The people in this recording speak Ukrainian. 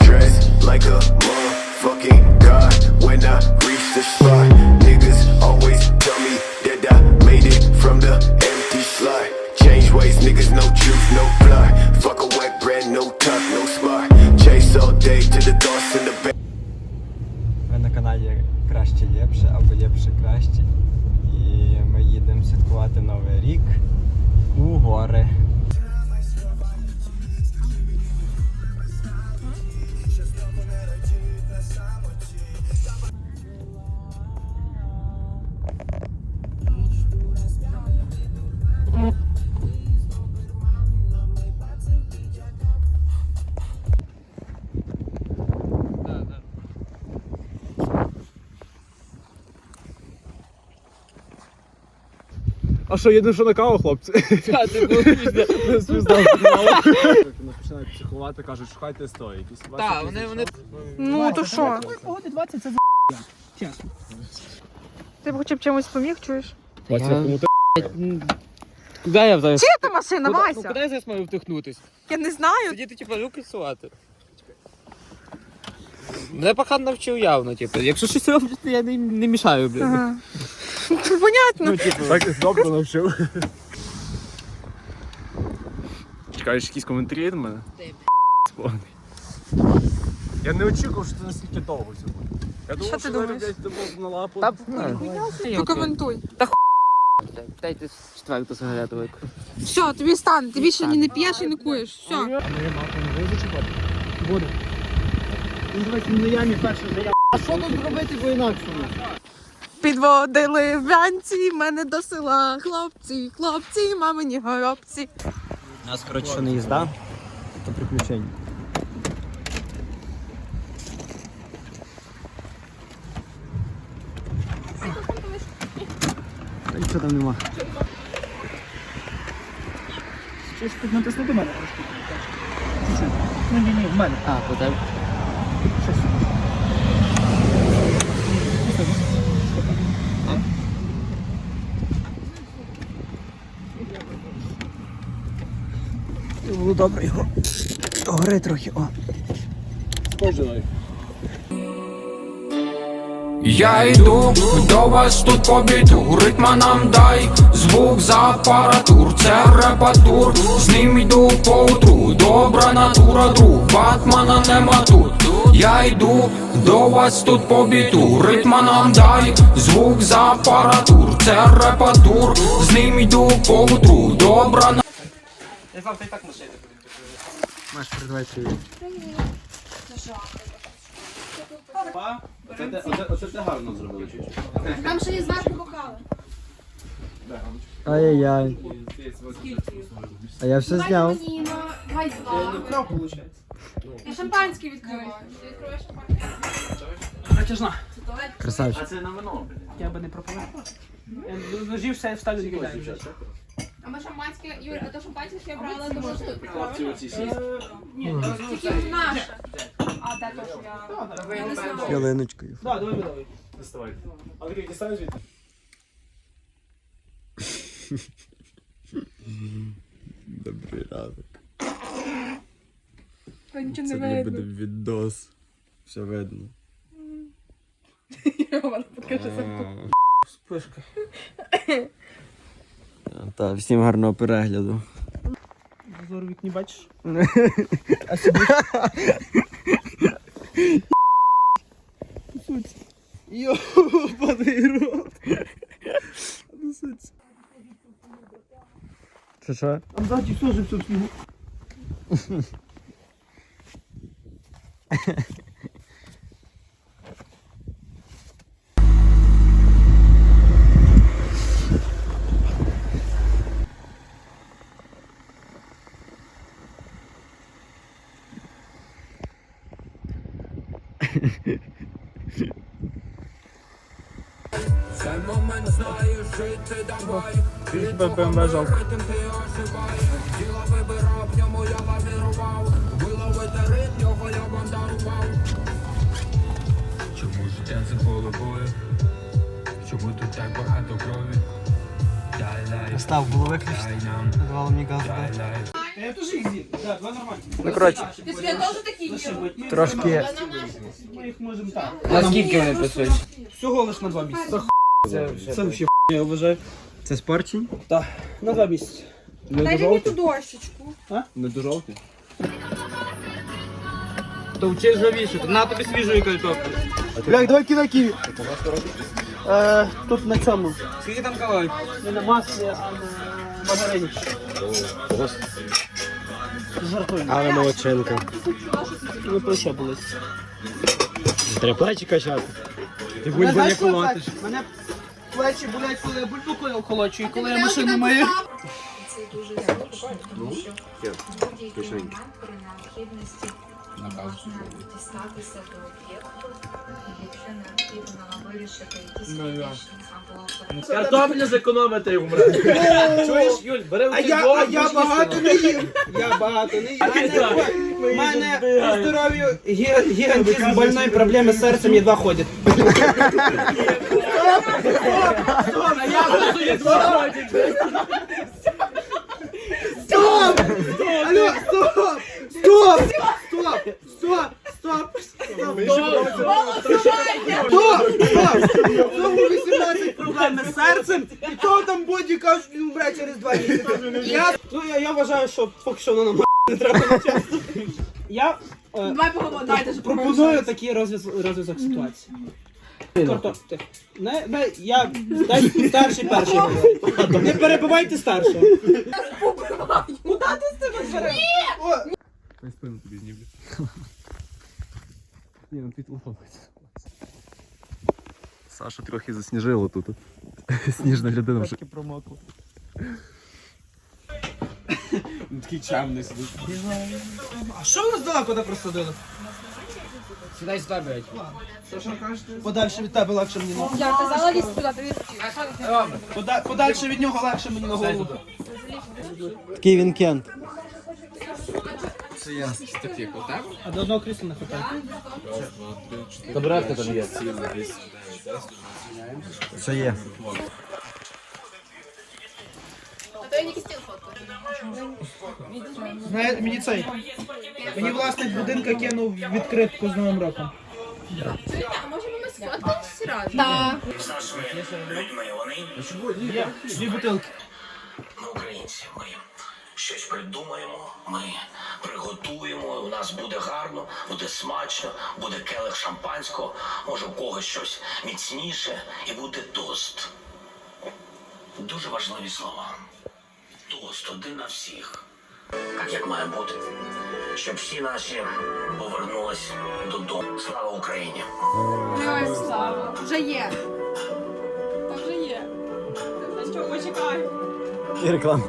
Dressed like a motherfucking god when I reach the spot. Niggas always tell me that I made it from the empty slot. Change ways, niggas no juice, no fly. Fuck a wet bread, no tuck, no spot. Chase all day to the thoughts in the back. Ви на каналі Краще Лєпше або Лєпше Краще. І ми їдемо святкувати Новий рік у гори. А що, єдине, що на каву, хлопці? Та, це було пізде. Починають психувати, кажуть, шукайте сто, якісь Так, вони, вони... Ну то що? Погоди 20 це за чесно. Ти б хоча б чимось поміг, чуєш? Куди я взагалі? Чи та машина, Куди- ну, Вася? Куди я зараз маю втихнутись? Я не знаю. Сидіти, типу, руки сувати. Мене пахан навчив явно, типу. Якщо щось то я не, не мішаю, блін. Ага. Понятно. Ну, типу, Так добре навчив. Чекаєш якісь коментарі від мене? Сповний. Я не очікував, що це настільки довго буде. Я думав, ти що думаєш? зараз десь на лапу. Та, Прокоментуй. Дайте четверту сигарету вику. Все, тобі стане, ти більше ні не п'єш і не куєш. Все. Буде. Він давайте на ямі перше заяв. А що тут зробити по-інакшому? Підводили вранці мене до села. Хлопці, хлопці, мамині горобці. У нас, коротше, що не їзда, то приключення. Та нічого там нема. Щось тут натисни до мене трошки. Чуть-чуть. Ну ні, ні, в мене. А, по тебе. Щось. Було добре його. Гори трохи, о. Споживай. Я йду до вас тут по біду, ритма нам дай, звук за апаратур, це репатур, з ним йду по утру, добра натура, друг, Батмана нема тут. Я йду до вас тут по біду, ритма нам дай, звук за апаратур, це репатур, з ним йду по утру, добра на Маш, передавай привіт. Оце ти гарно зробили чуть-чуть. Там ще є зверху бокали. Ай-яй-яй. А я все зняв. мені на виходить. Я шампанське відкриваю. Ти відкриваєш шампанське? Натяжна. Красавчик. Я би не пропонував. Я ножів все вставлю і кидаю. А ми шампанське, Юр, а то шампанське, що я брала, то можеш тут Хлопці оці сісти. Е, Ні, Тільки наше. А де то, що я... Я не знаю. Ялиночкою. Да, давай, давай. Доставай. А такий дістань звідти? Добрий ранок. Та нічого Це не мені буде видно. відос. Все видно. Покажи Спишка. Та, всім гарного перегляду. Зору вікні бачиш? Йобаний рот. Що що? Там ззаді все же все в снігу. Цей момент знаєш жити давай Тебе БМВ жалко. Тіла вибирав, в ньому я лавірував Виловити ритм, його я вам дарував Чому життя за головою? Чому тут так багато крові? Став було виключити. Давало мені газ. з'їв. Так, два нормальні. Ну, коротше, Я теж такі Зашибуть. трошки Ми їх можемо так. Наскільки вони працюють? Всього лиш на два місяці. Це взагалі я вважаю. Це спорчень? Так, на два місяці. Дай мені ту дощечку. Не до жовтий. То вчись завішати. На тобі свіжої картоплі. Блядь, давай кидай ківі. Е, тут на цьому. Скільки там калорій? Не на маслі, а на маргарині. Жартую. Але молодчинка. Плече болить. Треба плечі качати. Ти знаєш, коли плечі? Мене плечі болять, коли я бульбу колочу і коли я машину мию. Це дуже зручно, тому що в будь-який момент при необхідності можна дістатися до об'єкту, якщо необхідно вирішити якісь технічні або Картопля зекономити і умре. Чуєш, Юль, бери А я, а я багато не їм. Я багато не їм. У мене по здоров'ю гі- гігантизм больної проблеми з серцем едва ходять. Стоп! Алло, стоп! Стоп! Стоп! Стоп! Стоп! Стоп! Стоп! Стоп! 18 проблем з серцем, і то там боді кажуть, він умре через 2 місяці. Я, ну, я, я вважаю, що поки що воно нам не треба на часто. Я е, Давай поговоримо, дайте ж пропоную такий розв'яз- розв'язок ситуації. Не, не, я дай старший перший говорить. Не перебивайте старшого. Хай спину тобі знімлю. Ні, ну твій телефон. Саша трохи засніжило тут. Сніжна людина вже. Трошки промокло. Він такий чемний сидить. А що ви нас далеко так розсадили? Сідай сюди, блядь. Подальше від тебе легше мені на Я казала лізти туди, ти Пода- Подальше від нього легше мені на голову. Такий він кент. А до одного крісла не хватає. Табуретка там є. Це є. Фоткаю. Знаєте, мені цей. Мені власник будинка кинув відкритку з Новим роком. А може ми сфоткаємося разом? Так. Є, дві бутилки. Ми українці, ми щось придумаємо, ми приготуємо, у нас буде гарно, буде смачно, буде келих шампанського, може у когось щось міцніше і буде тост. Дуже важливі слова. Тост один на всіх. Так як має бути. Щоб всі наші повернулись додому. Слава Україні! Героям слава. Вже є. Вже є. На що, почекай. І реклама.